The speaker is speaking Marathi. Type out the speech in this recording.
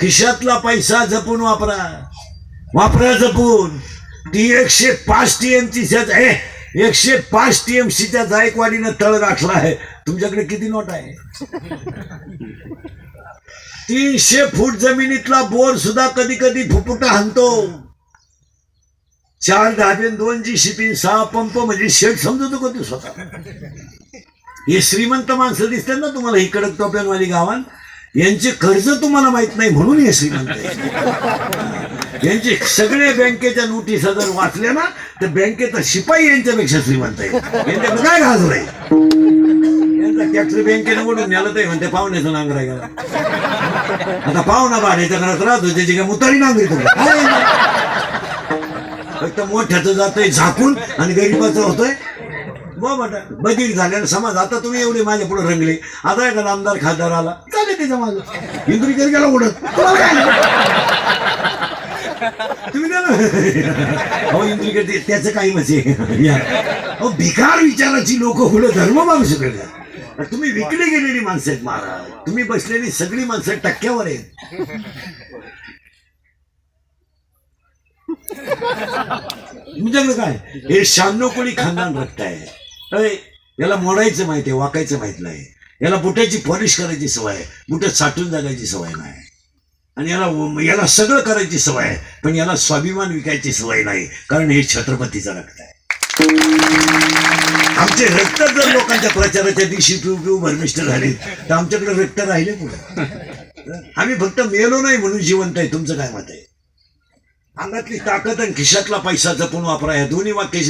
खिशातला पैसा जपून वापरा. वापरा जपून. ती एकशे पाच टीएमची आहे. एकशे पाच टीएमसीच्या जायकवाडीनं तळ गाठला आहे. तुमच्याकडे किती नोट आहे? तीनशे फूट जमिनीतला बोर सुद्धा कधी कधी फुफुटा हाणतो. चार धाबे दोन जी शिपिन सहा पंप म्हणजे शेट समजतो का तू स्वतः. हे श्रीमंत माणसं दिसतात ना तुम्हाला ही कडक टोप्यांवाली गावात. यांचे कर्ज तुम्हाला माहीत नाही म्हणून हे श्रीमंत यांचे सगळे बँकेच्या नोटीस जर वाचल्या ना तर बँकेचा शिपाई यांच्यापेक्षा श्रीमंत आहे. यांच्याकडे काय घालू आहे? यांचा टॅक्स बँकेने ओढून नेलं ते म्हणते पाहुण्याचं नांगरा गेला आता पाहुणा भाड्याच्या घरात राहतो त्याची काय मुतारी नांगरी तुला फक्त मोठ्याचं जातोय झाकून आणि गरीबाचं होतोय. बाबा बदील झाल्यानं समाज आता तुम्ही एवढे माझ्या पुढे रंगले. आता एखादा आमदार खासदार आला. चालेल त्याच्या माझं इंद्रिकर गेला उडत तुम्ही अहो इंद्रिकर त्याचं काही म्हणजे अहो भिकार विचाराची लोक पुढे धर्म मागू शकत नाही. तुम्ही विकली गेलेली माणसं आहेत महाराज. तुम्ही बसलेली सगळी माणसं टक्क्यावर आहेत. तुमच्याकडे काय? हे शहाण्णव कोणी खानदान रक्त अरे, याला मोडायचं माहिती आहे वाकायचं माहीत नाही. याला बुट्याची पॉलिश करायची सवय आहे बुटं साठून जगायची सवय नाही. आणि याला याला सगळं करायची सवय आहे पण याला स्वाभिमान विकायची सवय नाही कारण हे छत्रपतीचं रक्त आहे. आमचे रक्त जर लोकांच्या प्रचाराच्या दिवशी पिऊ पिऊ भरमिष्ट झाले तर आमच्याकडे रक्त राहिले पुढे. आम्ही फक्त मेलो नाही म्हणून जिवंत आहे तुमचं काय मत आहे? अंगातली ताकद आणि खिशातला पैसा जपून वापरा या दोन्ही वाक्याशी